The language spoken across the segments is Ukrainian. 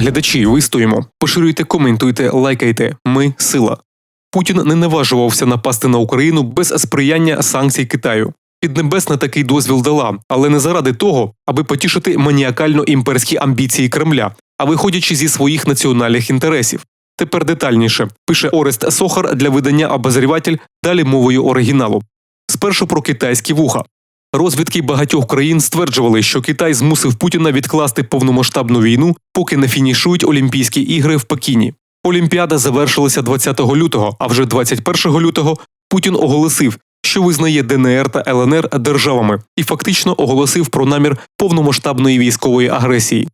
Глядачі, вистоїмо. Поширюйте, коментуйте, лайкайте. Ми сила. Путін не наважувався напасти на Україну без сприяння санкцій Китаю. Піднебесна такий дозвіл дала, але не заради того, аби потішити маніакально імперські амбіції Кремля, а виходячи зі своїх національних інтересів. Тепер детальніше пише Орест Сохар для видання Обозріватель далі мовою оригіналу. Спершу про китайські вуха. Розвідки багатьох країн стверджували, що Китай змусив Путіна відкласти повномасштабну війну, поки не фінішують Олімпійські ігри в Пекіні. Олімпіада завершилася 20 лютого, а вже 21 лютого Путін оголосив, що визнає ДНР та ЛНР державами і фактично оголосив про намір повномасштабної військової агресії.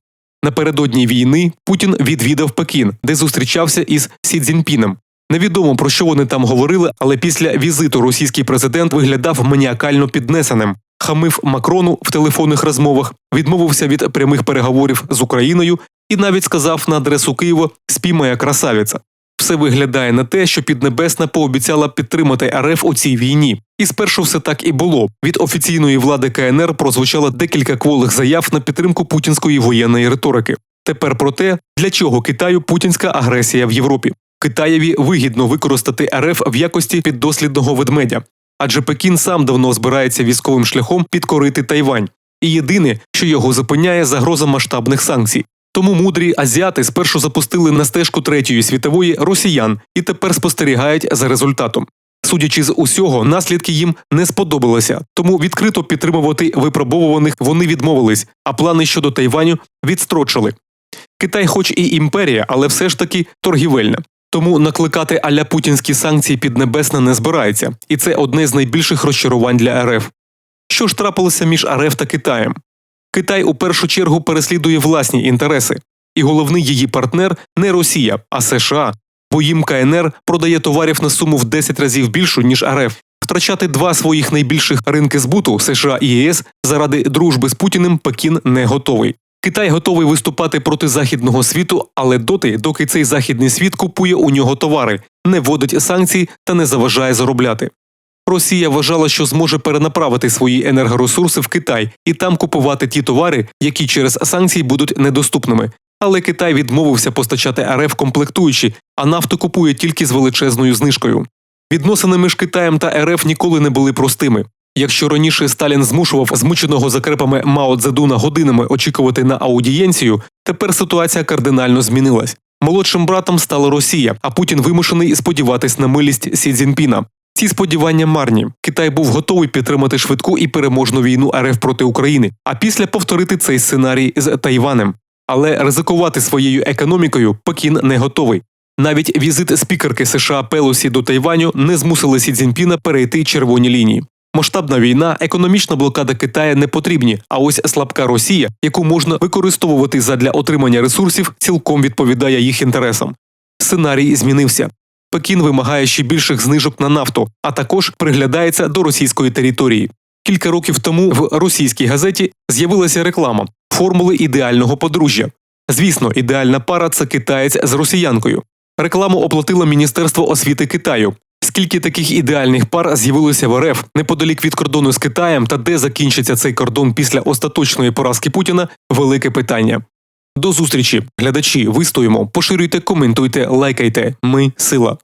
Напередодні війни Путін відвідав Пекін, де зустрічався із Сі Цзіньпіном. Невідомо про що вони там говорили, але після візиту російський президент виглядав маніакально піднесеним, хамив Макрону в телефонних розмовах, відмовився від прямих переговорів з Україною і навіть сказав на адресу Києва «Спі, моя красавіця». Все виглядає на те, що Піднебесна пообіцяла підтримати РФ у цій війні. І спершу все так і було. Від офіційної влади КНР прозвучало декілька кволих заяв на підтримку путінської воєнної риторики. Тепер про те, для чого Китаю путінська агресія в Європі. Китаєві вигідно використати РФ в якості піддослідного ведмедя, адже Пекін сам давно збирається військовим шляхом підкорити Тайвань. І єдине, що його зупиняє, загроза масштабних санкцій. Тому мудрі азіати спершу запустили на стежку третьої світової росіян і тепер спостерігають за результатом. Судячи з усього, наслідки їм не сподобалися, тому відкрито підтримувати випробовуваних вони відмовились, а плани щодо Тайваню відстрочили. Китай, хоч і імперія, але все ж таки торгівельна. Тому накликати аля путінські санкції піднебесна не збирається, і це одне з найбільших розчарувань для РФ. Що ж трапилося між РФ та Китаєм? Китай у першу чергу переслідує власні інтереси, і головний її партнер не Росія, а США, бо їм КНР продає товарів на суму в 10 разів більшу ніж РФ. Втрачати два своїх найбільших ринки збуту США і ЄС заради дружби з Путіним Пекін не готовий. Китай готовий виступати проти західного світу, але доти, доки цей західний світ купує у нього товари, не вводить санкцій та не заважає заробляти. Росія вважала, що зможе перенаправити свої енергоресурси в Китай і там купувати ті товари, які через санкції будуть недоступними. Але Китай відмовився постачати РФ комплектуючі, а нафту купує тільки з величезною знижкою. Відносини між Китаєм та РФ ніколи не були простими. Якщо раніше Сталін змушував змученого закрепами Мао Цзедуна годинами очікувати на аудієнцію, тепер ситуація кардинально змінилась. Молодшим братом стала Росія, а Путін вимушений сподіватись на милість Сі Цзіньпіна. Ці сподівання марні. Китай був готовий підтримати швидку і переможну війну РФ проти України, а після повторити цей сценарій з Тайванем. Але ризикувати своєю економікою Пекін не готовий. Навіть візит спікерки США Пелосі до Тайваню не змусили Сі Цзіньпіна перейти червоні лінії. Масштабна війна, економічна блокада Китаю не потрібні, а ось слабка Росія, яку можна використовувати задля отримання ресурсів, цілком відповідає їх інтересам. Сценарій змінився. Пекін вимагає ще більших знижок на нафту, а також приглядається до російської території. Кілька років тому в російській газеті з'явилася реклама формули ідеального подружжя. Звісно, ідеальна пара це китаєць з росіянкою. Рекламу оплатило Міністерство освіти Китаю. Скільки таких ідеальних пар з'явилося в РФ неподалік від кордону з Китаєм та де закінчиться цей кордон після остаточної поразки Путіна велике питання. До зустрічі, глядачі, вистоїмо, поширюйте, коментуйте, лайкайте. Ми сила.